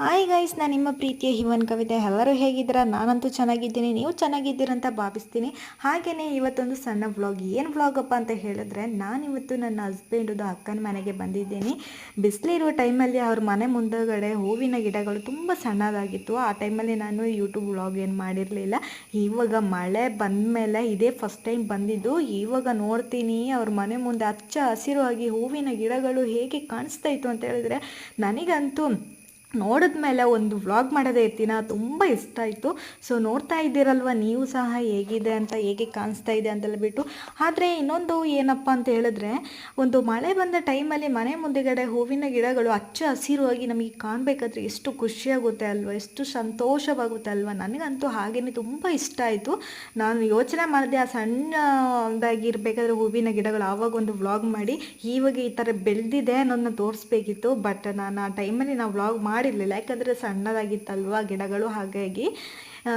Hi guys ನಾನು ನಿಮ್ಮ ಪ್ರೀತಿಯ ಹಿವನ್ ಕವಿತೆ. ಎಲ್ಲರೂ ಹೇಗಿದ್ದೀರಾ? ನಾನಂತೂ ಚೆನ್ನಾಗಿದ್ದೀನಿ. ನೀವು ಚೆನ್ನಾಗಿದ್ದೀರಂತ ಭಾವಿಸ್ತೀನಿ. ಹಾಗೆಯೇ ಇವತ್ತೊಂದು ಸಣ್ಣ ವ್ಲಾಗ್ ಏನು ವ್ಲಾಗಪ್ಪ ಅಂತ ಹೇಳಿದ್ರೆ ನಾನಿವತ್ತು ನನ್ನ ಹಸ್ಬೆಂಡದು ಅಕ್ಕನ ಮನೆಗೆ ಬಂದಿದ್ದೀನಿ. ಬಿಸಿಲಿರುವ ಟೈಮಲ್ಲಿ ಅವ್ರ ಮನೆ ಮುಂದಗಡೆ ಹೂವಿನ ಗಿಡಗಳು ತುಂಬ ಸಣ್ಣದಾಗಿತ್ತು. ಆ ಟೈಮಲ್ಲಿ ನಾನು ಯೂಟ್ಯೂಬ್ ವ್ಲಾಗ್ ಏನು ಮಾಡಿರಲಿಲ್ಲ. ಇವಾಗ ಮಳೆ ಬಂದ ಮೇಲೆ ಇದೇ ಫಸ್ಟ್ ಟೈಮ್ ಬಂದಿದ್ದು. ಇವಾಗ ನೋಡ್ತೀನಿ ಅವ್ರ ಮನೆ ಮುಂದೆ ಹಚ್ಚ ಹಸಿರುವಾಗಿ ಹೂವಿನ ಗಿಡಗಳು ಹೇಗೆ ಕಾಣಿಸ್ತಾ ಇತ್ತು ಅಂತ ಹೇಳಿದ್ರೆ, ನನಗಂತೂ ನೋಡಿದ್ಮೇಲೆ ಒಂದು ವ್ಲಾಗ್ ಮಾಡೋದೇ ಇರ್ತೀನ ತುಂಬ ಇಷ್ಟ ಆಯಿತು. ಸೊ ನೋಡ್ತಾ ಇದ್ದೀರಲ್ವ, ನೀವು ಸಹ ಹೇಗಿದೆ ಅಂತ, ಹೇಗೆ ಕಾಣಿಸ್ತಾ ಇದೆ ಅಂತೆಲ್ಲ ಬಿಟ್ಟು. ಆದರೆ ಇನ್ನೊಂದು ಏನಪ್ಪ ಅಂತ ಹೇಳಿದ್ರೆ, ಒಂದು ಮಳೆ ಬಂದ ಟೈಮಲ್ಲಿ ಮನೆ ಮುಂದೆಗಡೆ ಹೂವಿನ ಗಿಡಗಳು ಹಚ್ಚ ಹಸಿರುವಾಗಿ ನಮಗೆ ಕಾಣಬೇಕಾದ್ರೆ ಎಷ್ಟು ಖುಷಿಯಾಗುತ್ತೆ ಅಲ್ವ, ಎಷ್ಟು ಸಂತೋಷವಾಗುತ್ತೆ ಅಲ್ವ. ನನಗಂತೂ ಹಾಗೇ ತುಂಬ ಇಷ್ಟ ಆಯಿತು. ನಾನು ಯೋಚನೆ ಮಾಡಿದೆ ಆ ಸಣ್ಣದಾಗಿರ್ಬೇಕಾದ್ರೆ ಹೂವಿನ ಗಿಡಗಳು ಆವಾಗ ಒಂದು ವ್ಲಾಗ್ ಮಾಡಿ, ಇವಾಗ ಈ ಥರ ಬೆಳೆದಿದೆ ಅನ್ನೋದನ್ನ ತೋರಿಸ್ಬೇಕಿತ್ತು. ಬಟ್ ನಾನು ಆ ಟೈಮಲ್ಲಿ ನಾವು ವ್ಲಾಗ್ ಮಾಡಿರಲಿಲ್ಲ. ಯಾಕಂದರೆ ಸಣ್ಣದಾಗಿತ್ತಲ್ವ ಗಿಡಗಳು, ಹಾಗಾಗಿ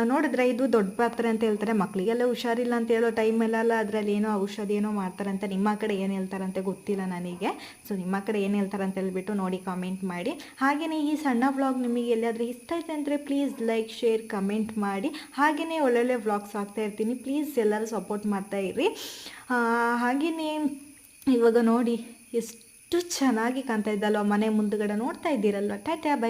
ನೋಡಿದ್ರೆ ಇದು ದೊಡ್ಡ ಪಾತ್ರೆ ಅಂತ ಹೇಳ್ತಾರೆ. ಮಕ್ಕಳಿಗೆಲ್ಲ ಹುಷಾರಿಲ್ಲ ಅಂತ ಹೇಳೋ ಟೈಮಲ್ಲೆಲ್ಲ ಅದರಲ್ಲಿ ಏನೋ ಔಷಧಿ ಏನೋ ಮಾಡ್ತಾರಂತೆ. ನಿಮ್ಮ ಕಡೆ ಏನು ಹೇಳ್ತಾರಂತೆ ಗೊತ್ತಿಲ್ಲ ನನಗೆ. ಸೊ ನಿಮ್ಮ ಕಡೆ ಏನು ಹೇಳ್ತಾರೆ ಅಂತ ಹೇಳ್ಬಿಟ್ಟು ನೋಡಿ ಕಾಮೆಂಟ್ ಮಾಡಿ. ಹಾಗೆಯೇ ಈ ಸಣ್ಣ ವ್ಲಾಗ್ ನಿಮಗೆ ಎಲ್ಲಾದರೂ ಇಷ್ಟ ಆಯ್ತು ಅಂದರೆ ಪ್ಲೀಸ್ ಲೈಕ್ ಶೇರ್ ಕಮೆಂಟ್ ಮಾಡಿ. ಹಾಗೆಯೇ ಒಳ್ಳೊಳ್ಳೆ ವ್ಲಾಗ್ಸ್ ಆಗ್ತಾ ಇರ್ತೀನಿ. ಪ್ಲೀಸ್ ಎಲ್ಲರೂ ಸಪೋರ್ಟ್ ಮಾಡ್ತಾ ಇರಿ. ಹಾಗೆಯೇ ಇವಾಗ ನೋಡಿ, ಎಷ್ಟು ಚೆನ್ನಾಗಿ ಕಾಣ್ತಾ ಇದ್ದಲ್ವ ಮನೆ ಮುಂದುಗಡೆ ನೋಡ್ತಾ ಇದ್ದೀರಲ್ವ. Tata bye